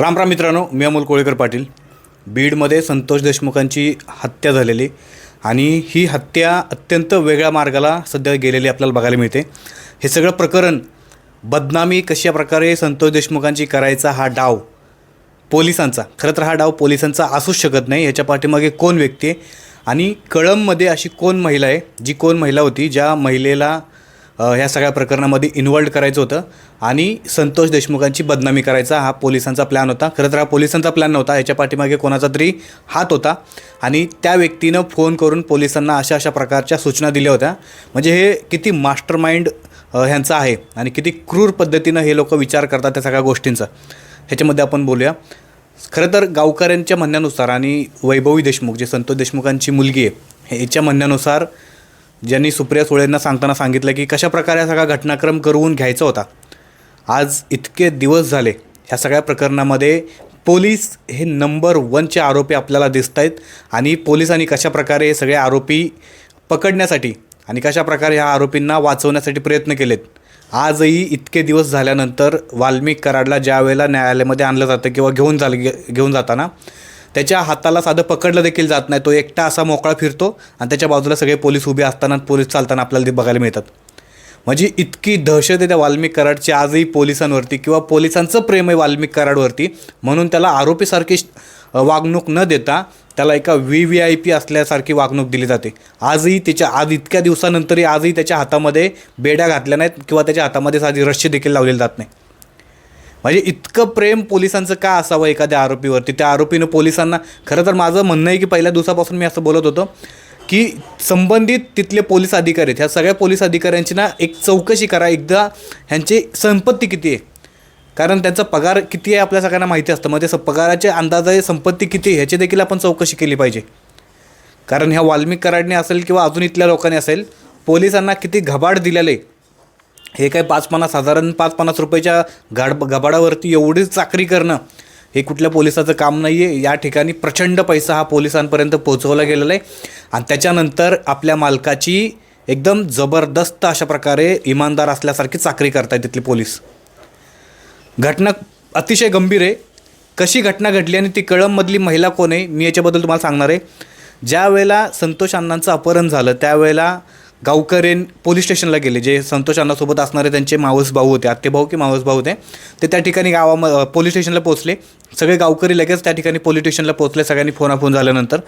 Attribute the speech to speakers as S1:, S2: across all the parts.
S1: राम राम मित्रांनो मी अमोल कोळेकर पाटील. बीडमध्ये संतोष देशमुखांची हत्या झालेली आणि ही हत्या अत्यंत वेगळ्या मार्गाला सध्या गेलेली आपल्याला बघायला मिळते. हे सगळं प्रकरण बदनामी कशा प्रकारे संतोष देशमुखांची करायचा हा डाव पोलिसांचा खरं तर हा डाव पोलिसांचा असूच शकत नाही याच्या पाठीमागे कोण व्यक्ती आहे? आणि कळंबमध्ये अशी कोण महिला आहे जी कोण महिला होती ज्या महिलेला ह्या सगळ्या प्रकरणामध्ये इन्वॉल्ड करायचं होतं. आणि संतोष देशमुखांची बदनामी करायचा हा पोलिसांचा प्लॅन होता. खरं तर हा पोलिसांचा प्लॅन नव्हता. याच्या पाठीमागे कोणाचा तरी हात होता. आणि त्या व्यक्तीनं फोन करून पोलिसांना अशा अशा प्रकारच्या सूचना दिल्या होत्या. म्हणजे हे किती मास्टर माइंड ह्यांचा आहे. आणि किती क्रूर पद्धतीनं हे लोक विचार करतात त्या सगळ्या गोष्टींचा. ह्याच्यामध्ये आपण बोलूया. खरं तर गावकऱ्यांच्या म्हणण्यानुसार आणि वैभवी देशमुख जे संतोष देशमुखांची मुलगी आहे ह्याच्या म्हणण्यानुसार ज्यांनी सुप्रिया सुळेंना सांगताना सांगितलं की कशाप्रकारे हा सगळा घटनाक्रम करवून घ्यायचा होता. आज इतके दिवस झाले ह्या सगळ्या प्रकरणामध्ये पोलीस हे नंबर वनचे आरोपी आपल्याला दिसत आहेत आणि पोलिसांनी कशा प्रकारे हे सगळे आरोपी पकडण्यासाठी आणि कशा प्रकारे ह्या आरोपींना वाचवण्यासाठी प्रयत्न केलेत. आजही इतके दिवस झाल्यानंतर वाल्मिक कराडला ज्या वेळेला न्यायालयामध्ये आणलं जातं किंवा घेऊन जा घेऊन जाताना त्याच्या हाताला साधं पकडलं देखील जात नाही. तो एकटा असा मोकळा फिरतो आणि त्याच्या बाजूला सगळे पोलीस उभे असताना पोलीस चालताना आपल्याला ते बघायला मिळतात. म्हणजे इतकी दहशत आहे त्या वाल्मिक कराडची. आजही पोलिसांवरती किंवा पोलिसांचं प्रेम आहे वाल्मिक कराडवरती. म्हणून त्याला आरोपीसारखी वागणूक न देता त्याला एका व्ही व्ही आय पी असल्यासारखी वागणूक दिली जाते. आजही त्याच्या आज इतक्या दिवसानंतरही आजही त्याच्या हातामध्ये बेड्या घातल्या नाहीत किंवा त्याच्या हातामध्ये साधी रश्शी देखील लावलेली जात नाही. म्हणजे इतकं प्रेम पोलिसांचं का असावं एखाद्या आरोपीवरती? त्या आरोपीनं पोलिसांना खरं तर माझं म्हणणं आहे की पहिल्या दिवसापासून मी असं बोलत होतो की संबंधित तिथले पोलीस अधिकारी आहेत ह्या सगळ्या पोलीस अधिकाऱ्यांची ना एक चौकशी करा. एकदा ह्यांची संपत्ती किती आहे? कारण त्यांचा पगार किती आहे आपल्या सगळ्यांना माहिती असतं. मग ते स- पगाराचे अंदाजे संपत्ती किती आहे ह्याची देखील आपण चौकशी केली पाहिजे. कारण ह्या वाल्मिक कराडने असेल किंवा अजून इथल्या लोकांनी असेल पोलिसांना किती घबाड दिलेलं आहे. हे काय पाच पन्नास साधारण पाच पन्नास रुपयाच्या गाड गबाडावरती एवढी चाकरी करणं हे कुठल्या पोलिसाचं काम नाही आहे या ठिकाणी प्रचंड पैसा हा पोलिसांपर्यंत पोहोचवला गेलेला आहे. आणि त्याच्यानंतर आपल्या मालकाची एकदम जबरदस्त अशा प्रकारे इमानदार असल्यासारखी चाकरी करतायत तिथले पोलीस. घटना अतिशय गंभीर आहे. कशी घटना घडली आणि ती कळंबमधली महिला कोण आहे मी याच्याबद्दल तुम्हाला सांगणार आहे. ज्या वेळेला संतोष अण्णांचं अपहरण झालं त्यावेळेला गावकरेन पोलीस स्टेशनला गेले जे संतोष अण्णासोबत असणारे त्यांचे मावस भाऊ होते आत्तेभाऊ की मावस भाऊ होते ते त्या ठिकाणी गावाम पोलीस स्टेशनला पोहोचले. सगळे गावकरी लगेच त्या ठिकाणी पोलीस स्टेशनला पोहोचले सगळ्यांनी फोनाफोन झाल्यानंतर.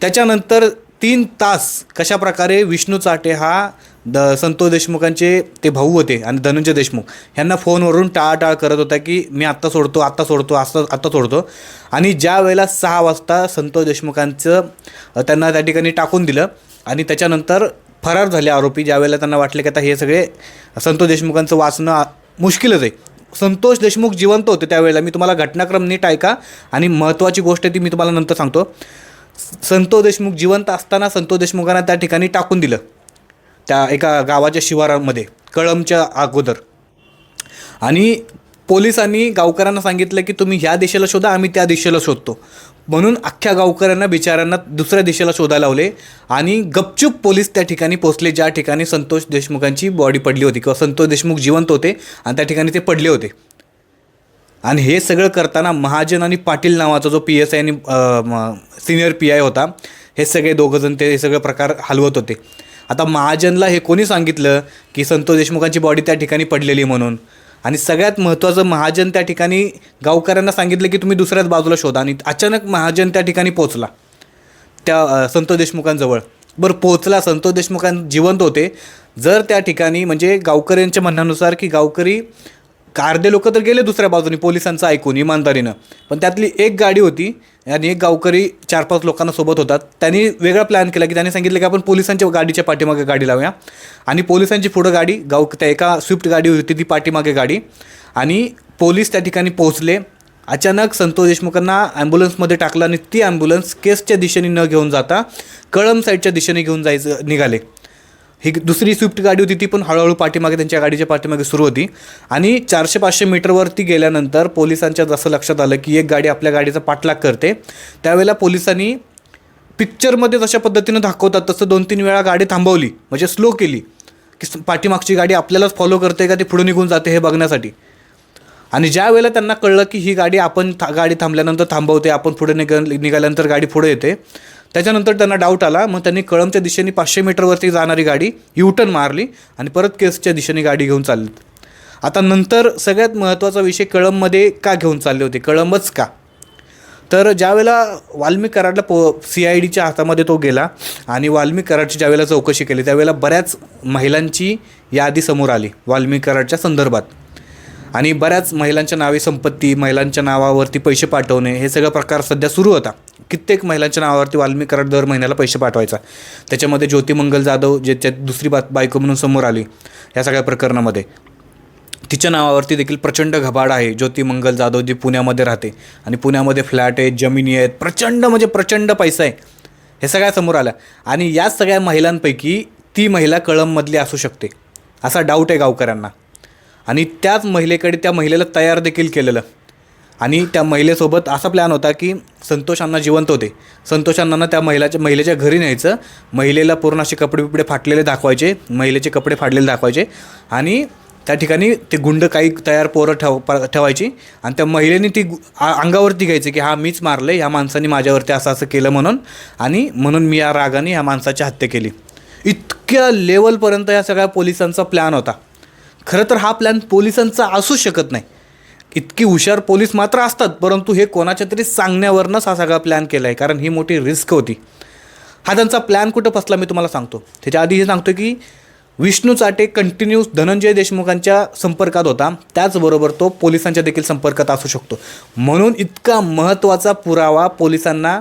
S1: त्याच्यानंतर तीन तास कशा प्रकारे विष्णू चाटे हा द संतोष देशमुखांचे ते भाऊ होते आणि धनंजय देशमुख ह्यांना फोनवरून टाळाटाळ करत होता की मी आत्ता सोडतो आत्ता सोडतो आत्ता आत्ता सोडतो. आणि ज्या वेळेला सहा वाजता संतोष देशमुखांचं त्यांना त्या ठिकाणी टाकून दिलं आणि त्याच्यानंतर फरार झाले आरोपी ज्यावेळेला त्यांना वाटले की आता हे सगळे संतोष देशमुखांचं वाचणं मुश्किलच आहे. संतोष देशमुख जिवंत होते त्यावेळेला. मी तुम्हाला घटनाक्रम नीट ऐका आणि महत्त्वाची गोष्ट आहे ती मी तुम्हाला नंतर सांगतो. संतोष देशमुख जिवंत असताना संतोष देशमुखांना त्या ठिकाणी टाकून दिलं. त्या एका गावाच्या शिवारामध्ये कळमच्या अगोदर. आणि पोलिसांनी गावकऱ्यांना सांगितलं की तुम्ही ह्या दिशेला शोधा आम्ही त्या दिशेला शोधतो. म्हणून अख्ख्या गावकऱ्यांना बिचाऱ्यांना दुसऱ्या दिशेला शोधायला लावले आणि गपचूप पोलीस त्या ठिकाणी पोहोचले ज्या ठिकाणी संतोष देशमुखांची बॉडी पडली होती किंवा संतोष देशमुख जिवंत होते आणि त्या ठिकाणी ते पडले होते. आणि हे सगळं करताना महाजन आणि पाटील नावाचा जो पी एस आय आणि सिनियर पी आय होता हे सगळे दोघंजण ते हे सगळे प्रकार हलवत होते. आता महाजनला हे कोणी सांगितलं की संतोष देशमुखांची बॉडी त्या ठिकाणी पडलेली म्हणून? आणि सगळ्यात महत्त्वाचं महाजन त्या ठिकाणी गावकऱ्यांना सांगितलं की तुम्ही दुसऱ्याच बाजूला शोधा आणि अचानक महाजन त्या ठिकाणी पोचला त्या संतोष देशमुखांजवळ. बरं पोचला संतोष देशमुखां जिवंत होते. जर त्या ठिकाणी म्हणजे गावकऱ्यांच्या म्हणण्यानुसार की गावकरी अर्धे लोक तर गेले दुसऱ्या बाजूने पोलिसांचं ऐकून इमानदारीनं. पण त्यातली एक गाडी होती आणि एक गावकरी चार पाच लोकांना सोबत होतात. त्यांनी वेगळा प्लॅन केला की त्यांनी सांगितलं की आपण पोलिसांच्या गाडीच्या पाठीमागे गाडी लावूया. आणि पोलिसांची पुढं गाडी गाव त्या एका स्विफ्ट गाडी होती ती पाठीमागे गाडी. आणि पोलीस त्या ठिकाणी पोहोचले. अचानक संतोष देशमुखांना ॲम्ब्युलन्समध्ये टाकलं आणि ती ॲम्ब्युलन्स केसच्या दिशेने न घेऊन जाता कळम साईडच्या दिशेने घेऊन जायचं निघाले. ही दुसरी स्विफ्ट गाडी होती ती पण हळूहळू पाठीमागे त्यांच्या गाडीच्या पाठीमागे सुरू होती. आणि चारशे पाचशे मीटरवरती गेल्यानंतर पोलिसांच्या जसं लक्षात आलं की एक गाडी आपल्या गाडीचा पाठलाग करते. त्यावेळेला पोलिसांनी पिक्चरमध्ये जशा पद्धतीनं दाखवतात तसं दोन तीन वेळा गाडी थांबवली म्हणजे स्लो केली की पाठीमागची गाडी आपल्यालाच फॉलो करते का ती पुढे निघून जाते हे बघण्यासाठी. आणि ज्या वेळेला त्यांना कळलं की ही गाडी आपण था गाडी थांबल्यानंतर थांबवते आपण पुढे निघ निघाल्यानंतर गाडी पुढे येते त्याच्यानंतर त्यांना डाऊट आला. मग त्यांनी कळमच्या दिशेने पाचशे मीटरवरती जाणारी गाडी युटर्न मारली आणि परत केसच्या दिशेने गाडी घेऊन चालली. आता नंतर सगळ्यात महत्त्वाचा विषय कळममध्ये का घेऊन चालले होते? कळमच का? तर ज्यावेळेला वाल्मिक कराडला पो सी आय डीच्या हातामध्ये तो गेला आणि वाल्मिक कराडची ज्यावेळेला चौकशी केली त्यावेळेला बऱ्याच महिलांची यादी समोर आली वाल्मिक कराडच्या संदर्भात. आणि बऱ्याच महिलांच्या नावे संपत्ती महिलांच्या नावावरती पैसे पाठवणे हे सगळं प्रकार सध्या सुरू होता. कित्येक महिलांच्या नावावरती वाल्मिक कराड दर महिन्याला पैसे पाठवायचा. त्याच्यामध्ये ज्योतिमंगल जाधव जाधव ज्याच्यात दुसरी बात बायको म्हणून समोर आली या सगळ्या प्रकरणामध्ये. तिच्या नावावरती देखील प्रचंड घबाड आहे. ज्योतिमंगल जाधव जी पुण्यामध्ये राहते आणि पुण्यामध्ये फ्लॅट आहेत जमिनी आहेत प्रचंड म्हणजे प्रचंड पैसा आहे. हे सगळ्या समोर आल्या. आणि या सगळ्या महिलांपैकी ती महिला कळममधली असू शकते. असा डाऊट आहे गावकऱ्यांना. आणि त्याच महिलेकडे त्या महिलेला तयार देखील केलेलं. आणि त्या महिलेसोबत असा प्लॅन होता की संतोषांना जिवंत होते. संतोषांना त्या महिलाच्या महिलेच्या घरी न्यायचं. महिलेला पूर्ण असे कपडे बिपडे फाटलेले दाखवायचे महिलेचे कपडे फाडलेले दाखवायचे. आणि त्या ठिकाणी ते गुंड काही तयार पोरं ठेव प- ठेवायची. आणि त्या महिलेने ती गु- अंगावरती घ्यायची की हा मीच मारलं ह्या माणसाने माझ्यावरती असं असं केलं म्हणून. आणि म्हणून मी या रागाने ह्या माणसाची हत्या केली. इतक्या लेवलपर्यंत या सगळ्या पोलिसांचा प्लॅन होता. खरं तर हा प्लॅन पोलिसांचा असूच शकत नाही. इतकी हुशार पोलीस मात्र असतात परंतु हे कोणाच्या तरी सांगण्यावरनंच हा सगळा प्लॅन केला आहे कारण ही मोठी रिस्क होती. हा त्यांचा प्लॅन कुठं फसला मी तुम्हाला सांगतो. त्याच्या आधी हे सांगतो की विष्णू चाटे कंटिन्यूस धनंजय देशमुखांच्या संपर्कात होता. त्याचबरोबर तो पोलिसांच्या देखील संपर्कात असू शकतो. म्हणून इतका महत्त्वाचा पुरावा पोलिसांना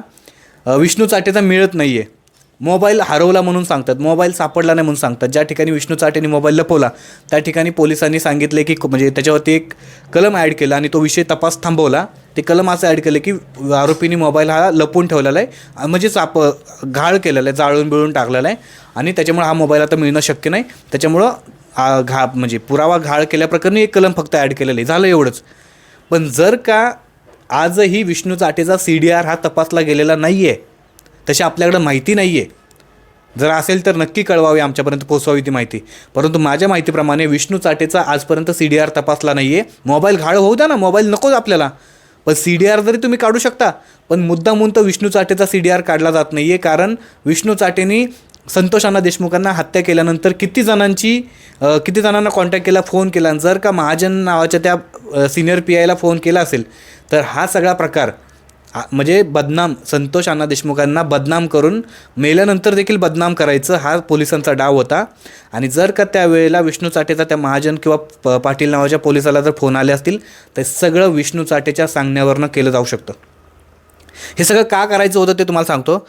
S1: विष्णू चाटेचा मिळत नाही आहे मोबाईल हरवला म्हणून सांगतात मोबाईल सापडला नाही म्हणून सांगतात. ज्या ठिकाणी विष्णू चाटेने मोबाईल लपवला त्या ठिकाणी पोलिसांनी सांगितले की म्हणजे त्याच्यावरती एक कलम ॲड केला आणि तो विषय तपास थांबवला. ते कलम असं ॲड केलं की आरोपीने मोबाईल हा लपवून ठेवलेला आहे म्हणजेच आप घाळ केलेला आहे जाळून बिळून टाकलेला आहे आणि त्याच्यामुळे हा मोबाईल आता मिळणं शक्य नाही. त्याच्यामुळं घा म्हणजे पुरावा घाळ केल्याप्रकरणी एक कलम फक्त ॲड केलेलं आहे. झालं एवढंच. पण जर का आजही विष्णू चाटेचा सी डी आर हा तपासला गेलेला नाही आहे तशी आपल्याकडं माहिती नाही आहे जर असेल तर नक्की कळवावी आमच्यापर्यंत पोहोचवावी ती माहिती. परंतु माझ्या माहितीप्रमाणे विष्णू चाटेचा आजपर्यंत सी डी आर तपासला नाही आहे मोबाईल घाळ होऊ द्या ना मोबाईल नकोच आपल्याला. पण सी डी आर जरी तुम्ही काढू शकता पण मुद्दामून तर विष्णू चाटेचा सी डी आर काढला जात नाही आहे कारण विष्णू चाटेनी संतोषांना देशमुखांना हत्या केल्यानंतर किती जणांची किती जणांना कॉन्टॅक्ट केला फोन केला. जर का महाजन नावाच्या त्या सिनियर पी आयला फोन केला असेल तर हा सगळा प्रकार म्हणजे बदनाम संतोष अण्णा देशमुखांना बदनाम करून मेल्यानंतर देखील बदनाम करायचं हा पोलिसांचा डाव होता. आणि जर का त्यावेळेला विष्णू चाटेचा त्या महाजन किंवा प पाटील नावाच्या पोलिसाला जर फोन आले असतील तर सगळं विष्णू चाटेच्या सांगण्यावरनं केलं जाऊ शकतं. हे सगळं का करायचं होतं ते तुम्हाला सांगतो.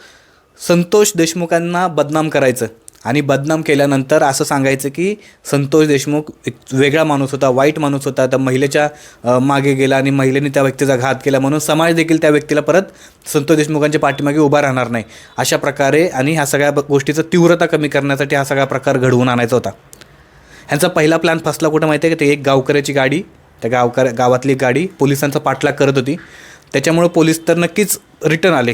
S1: संतोष देशमुखांना बदनाम करायचं. आणि बदनाम केल्यानंतर असं सांगायचं की संतोष देशमुख एक वेगळा माणूस होता वाईट माणूस होता. त्या महिलेच्या मागे गेला आणि महिलेने त्या व्यक्तीचा घात केला म्हणून समाज देखील त्या व्यक्तीला परत संतोष देशमुखांच्या पाठीमागे उभा राहणार नाही. अशा प्रकारे आणि ह्या सगळ्या गोष्टीचा गोष्टीचं तीव्रता कमी करण्यासाठी हा सगळा प्रकार घडवून आणायचा होता. ह्यांचा पहिला प्लॅन फसला कुठं माहिती आहे का? ते एक गावकऱ्याची गाडी त्या गावकर गावातली गाडी पोलिसांचा पाठलाग करत होती. त्याच्यामुळं पोलीस तर नक्कीच रिटर्न आले.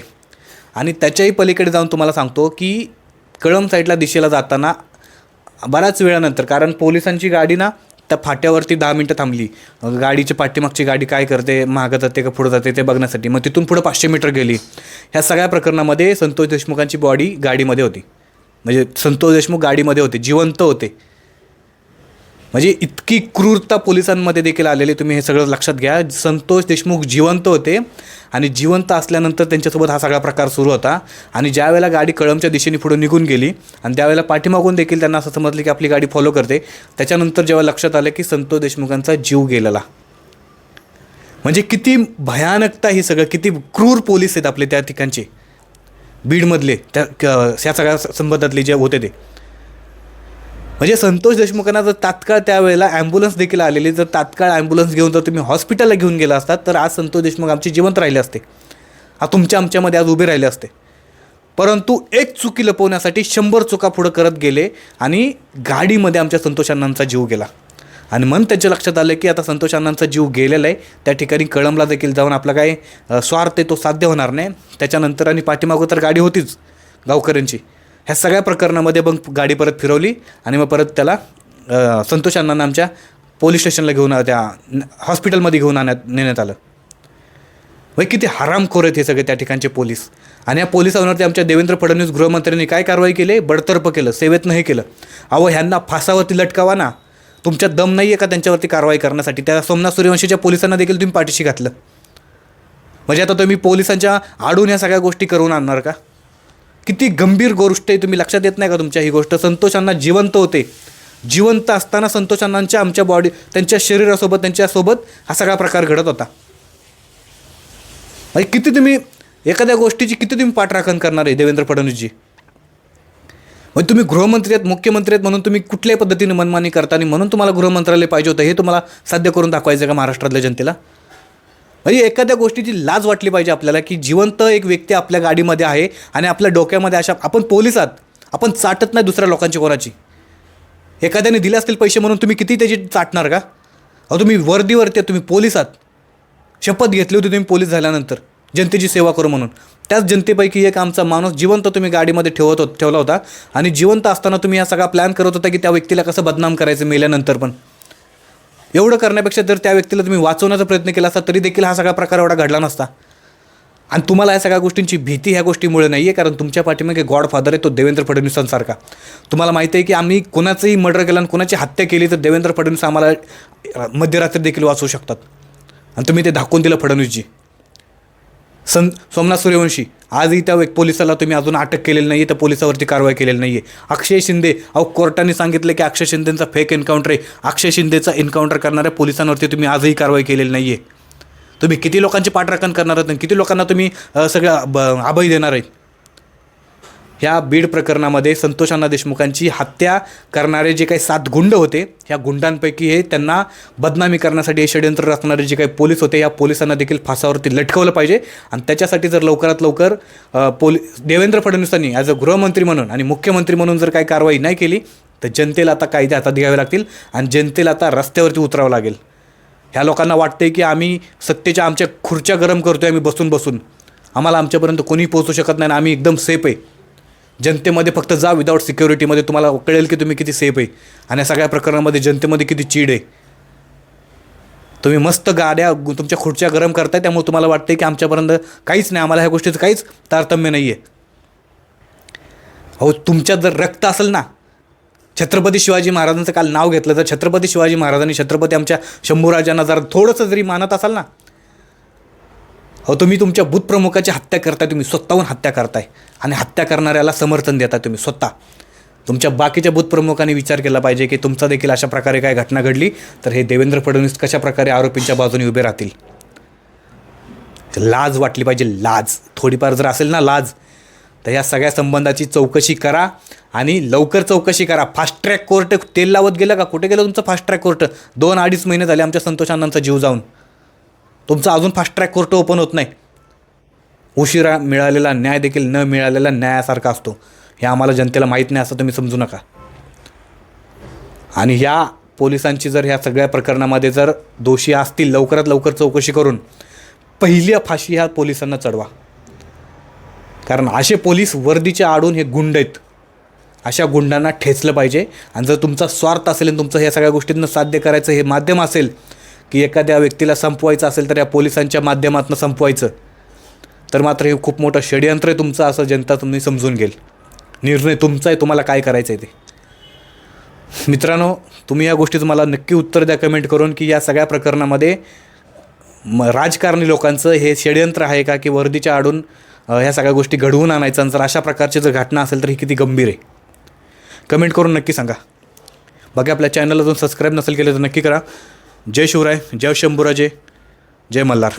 S1: आणि त्याच्याही पलीकडे जाऊन तुम्हाला सांगतो की कळम साईडला दिशेला जाताना बऱ्याच वेळानंतर कारण पोलिसांची गाडी ना त्या फाट्यावरती दहा मिनटं थांबली. गाडीच्या गाडीची पाठीमागची गाडी काय करते मागं जाते का पुढं जाते ते बघण्यासाठी. मग तिथून पुढं पाचशे मीटर गेली. ह्या सगळ्या प्रकरणामध्ये संतोष देशमुखांची बॉडी गाडीमध्ये होती. म्हणजे संतोष देशमुख गाडीमध्ये होते जिवंत होते. म्हणजे इतकी क्रूरता पोलिसांमध्ये देखील आलेली तुम्ही हे सगळं लक्षात घ्या. संतोष देशमुख जिवंत होते आणि जिवंत असल्यानंतर त्यांच्यासोबत हा सगळा प्रकार सुरू होता. आणि ज्यावेळेला गाडी कळमच्या दिशेने पुढे निघून गेली आणि त्यावेळेला पाठीमागून देखील त्यांना असं समजलं की आपली गाडी फॉलो करते त्याच्यानंतर जेव्हा लक्षात आलं की संतोष देशमुखांचा जीव गेलेला. म्हणजे किती भयानकता ही सगळं किती क्रूर पोलीस आहेत आपले त्या ठिकाणचे. बीडमधले त्या क- ह्या सगळ्या संबंधातले जे होते ते. म्हणजे संतोष देशमुखांना जर तात्काळ त्यावेळेला ॲम्ब्युलन्स देखील आलेली जर तात्काळ ॲम्ब्युलन्स घेऊन जर तुम्ही हॉस्पिटलला घेऊन गेला असतात तर आज संतोष देशमुख आमचे जिवंत राहिले असते. आज तुमच्या आमच्यामध्ये आज उभे राहिले असते. परंतु एक चुकी लपवण्यासाठी शंभर चुका पुढं करत गेले आणि गाडीमध्ये आमच्या संतोष अण्णांचा जीव गेला. आणि मन त्याच्या लक्षात आलं की आता संतोष अण्णांचा जीव गेलेला आहे. त्या ठिकाणी कळंबला देखील जाऊन आपला काय स्वार्थ आहे तो साध्य होणार नाही. त्याच्यानंतर आणि पाठीमागं तर गाडी होतीच गावकऱ्यांची. ह्या सगळ्या प्रकरणामध्ये मग गाडी परत फिरवली आणि मग परत त्याला संतोष अण्णांना आमच्या पोलीस स्टेशनला घेऊन आ- त्या हॉस्पिटलमध्ये घेऊन आणण्यात नेण्यात आलं. मग किती हरामखोर आहेत हे सगळे त्या ठिकाणचे पोलीस. आणि या पोलिसांवरती आमच्या देवेंद्र फडणवीस गृहमंत्र्यांनी काय कारवाई केली? बडतर्फ केलं सेवेतनं हे केलं. अहो ह्यांना फासावरती लटकावा ना. तुमच्या दम नाही आहे का त्यांच्यावरती कारवाई करण्यासाठी? त्या सोमनाथ सूर्यवंशीच्या पोलिसांना देखील तुम्ही पाठीशी घातलं. म्हणजे आता तुम्ही पोलिसांच्या आडून ह्या सगळ्या गोष्टी करून आणणार का? किती गंभीर गोष्ट आहे तुम्ही लक्षात येत नाही का तुमच्या ही गोष्ट? संतोषांना जिवंत होते. जिवंत असताना संतोषांनांच्या आमच्या बॉडी त्यांच्या शरीरासोबत त्यांच्यासोबत हा सगळा प्रकार घडत होता. म्हणजे किती तुम्ही एखाद्या गोष्टीची किती तुम्ही पाठराखण करणार आहे देवेंद्र फडणवीसजी? म्हणजे तुम्ही गृहमंत्री आहेत मुख्यमंत्री आहेत म्हणून तुम्ही कुठल्याही पद्धतीने मनमानी करता आणि म्हणून तुम्हाला गृहमंत्रालय पाहिजे होतं हे तुम्हाला साध्य करून दाखवायचं का महाराष्ट्रातल्या जनतेला? म्हणजे एखाद्या गोष्टीची लाज वाटली पाहिजे आपल्याला की जिवंत एक व्यक्ती आपल्या गाडीमध्ये आहे आणि आपल्या डोक्यामध्ये अशा आपण पोलीस आहात आपण चाटत नाही दुसऱ्या लोकांची कोणाची. एखाद्याने दिले असतील पैसे म्हणून तुम्ही किती त्याची चाटणार का? अहो तुम्ही वर्दीवरती तुम्ही पोलीस आहात शपथ घेतली होती तुम्ही पोलीस झाल्यानंतर जनतेची सेवा करू म्हणून. त्याच जनतेपैकी एक आमचा माणूस जिवंत तुम्ही गाडीमध्ये ठेवत होत ठेवला होता आणि जिवंत असताना तुम्ही हा सगळा प्लॅन करत होता की त्या व्यक्तीला कसं बदनाम करायचं मेल्यानंतर पण. एवढं करण्यापेक्षा जर त्या व्यक्तीला तुम्ही वाचवण्याचा प्रयत्न केला असता तरी देखील हा सगळा प्रकार एवढा घडला नसता. आणि तुम्हाला या सगळ्या गोष्टींची भीती ह्या गोष्टीमुळे नाही आहे कारण तुमच्या पाठीमागे गॉडफादर आहे तो देवेंद्र फडणवीसांसारखा. तुम्हाला माहिती आहे की आम्ही कोणाचंही मर्डर केलं आणि कोणाची हत्या केली तर देवेंद्र फडणवीस आम्हाला मध्यरात्री देखील वाचवू शकतात. आणि तुम्ही ते दाखवून दिलं फडणवीसजी. सन सोमनाथ सूर्यवंशी आजही त्या एक पोलिसाला तुम्ही अजून अटक केलेली नाही आहे त्या पोलिसावरती कारवाई केलेली नाही आहे अक्षय शिंदे अहो कोर्टाने सांगितलं की अक्षय शिंदेचा फेक एन्काउंटर आहे. अक्षय शिंदेचा एन्काउंटर करणाऱ्या पोलिसांवरती तुम्ही आजही कारवाई केलेली नाही आहे तुम्ही किती लोकांची पाठराखण करणार आहात किती लोकांना तुम्ही सगळं ब अभय देणार आहेत? ह्या बीड प्रकरणामध्ये संतोष अण्णा देशमुखांची हत्या करणारे जे काही सात गुंड होते ह्या गुंडांपैकी हे त्यांना बदनामी करण्यासाठी हे षडयंत्र रचणारे जे काही पोलीस होते या पोलिसांना देखील फासावरती लटकवलं पाहिजे. आणि त्याच्यासाठी जर लवकरात लवकर अ, पोलि देवेंद्र फडणवीसांनी ॲज अ गृहमंत्री म्हणून आणि मुख्यमंत्री म्हणून जर काही कारवाई नाही केली तर जनतेला आता कायदे हातात घ्यावे लागतील आणि जनतेला आता रस्त्यावरती उतरावं लागेल. ह्या लोकांना वाटते की आम्ही सत्तेच्या आमच्या खुर्च्या गरम करतोय आम्ही बसून बसून. आम्हाला आमच्यापर्यंत कोणी पोहोचू शकत नाही आणि आम्ही एकदम सेफ आहे. जनतेमध्ये फक्त जा विदाऊट सिक्युरिटीमध्ये तुम्हाला कळेल की तुम्ही किती सेफ आहे. आणि या सगळ्या प्रकरणामध्ये जनतेमध्ये किती चीड आहे. तुम्ही मस्त गाड्या तुमच्या खुर्च्या गरम करताय त्यामुळे तुम्हाला वाटते की आमच्यापर्यंत काहीच नाही. आम्हाला ह्या गोष्टीचं काहीच तारतम्य नाही आहे अहो तुमच्यात जर रक्त असेल ना छत्रपती शिवाजी महाराजांचं काल नाव घेतलं तर छत्रपती शिवाजी महाराजांनी छत्रपती आमच्या शंभूराजांना जर थोडंसं जरी मानत असाल ना अहो तुम्ही तुमच्या बुथप्रमुखाची हत्या करताय तुम्ही स्वतःहून हत्या करताय. आणि हत्या करणाऱ्याला समर्थन देताय तुम्ही स्वतः. तुमच्या बाकीच्या बुथप्रमुखांनी विचार केला पाहिजे की तुमचा देखील अशा प्रकारे काय घटना घडली? तर हे देवेंद्र फडणवीस कशा प्रकारे आरोपींच्या बाजूने उभे राहतील? लाज वाटली पाहिजे लाज. थोडीफार जर असेल ना लाज तर या सगळ्या संबंधाची चौकशी करा आणि लवकर चौकशी करा. फास्ट ट्रॅक कोर्ट तेल लावत गेलं का? कुठे गेलं तुमचं फास्ट ट्रॅक कोर्ट दोन अडीच महिने झाले आमच्या संतोषांनांचा जीव जाऊन. तुमचा अजून फास्ट ट्रॅक कोर्ट ओपन होत नाही. उशिरा मिळालेला न्याय देखील न मिळालेला न्यायासारखा असतो. हे आम्हाला जनतेला माहीत नाही असं तुम्ही समजू नका. आणि ह्या पोलिसांची जर ह्या सगळ्या प्रकरणामध्ये जर दोषी असतील लवकरात लवकर चौकशी करून पहिली फाशी ह्या पोलिसांना चढवा. कारण असे पोलीस वर्दीच्या आडून हे गुंड आहेत. अशा गुंडांना ठेचलं पाहिजे. आणि जर तुमचा स्वार्थ असेल आणि तुमचं ह्या सगळ्या गोष्टींना साध्य करायचं हे माध्यम असेल की एखाद्या व्यक्तीला संपवायचं असेल तर या पोलिसांच्या माध्यमातून संपवायचं. तर मात्र हे खूप मोठं षडयंत्र आहे तुमचं असं जनता तुम्ही समजून घेईल. निर्णय तुमचा आहे तुम्हाला काय करायचं आहे ते. मित्रांनो तुम्ही या गोष्टीचं मला नक्की उत्तर द्या कमेंट करून की या सगळ्या प्रकरणामध्ये म राजकारणी लोकांचं हे षडयंत्र आहे का की वर्दीच्या आडून ह्या सगळ्या गोष्टी घडवून आणायचं आणि जर अशा प्रकारची जर घटना असेल तर ही किती गंभीर आहे. कमेंट करून नक्की सांगा. बाकी आपल्या चॅनलला जर सबस्क्राईब नसेल केलं तर नक्की करा. जय शिवराय जय शंभूराजे जय मल्हार.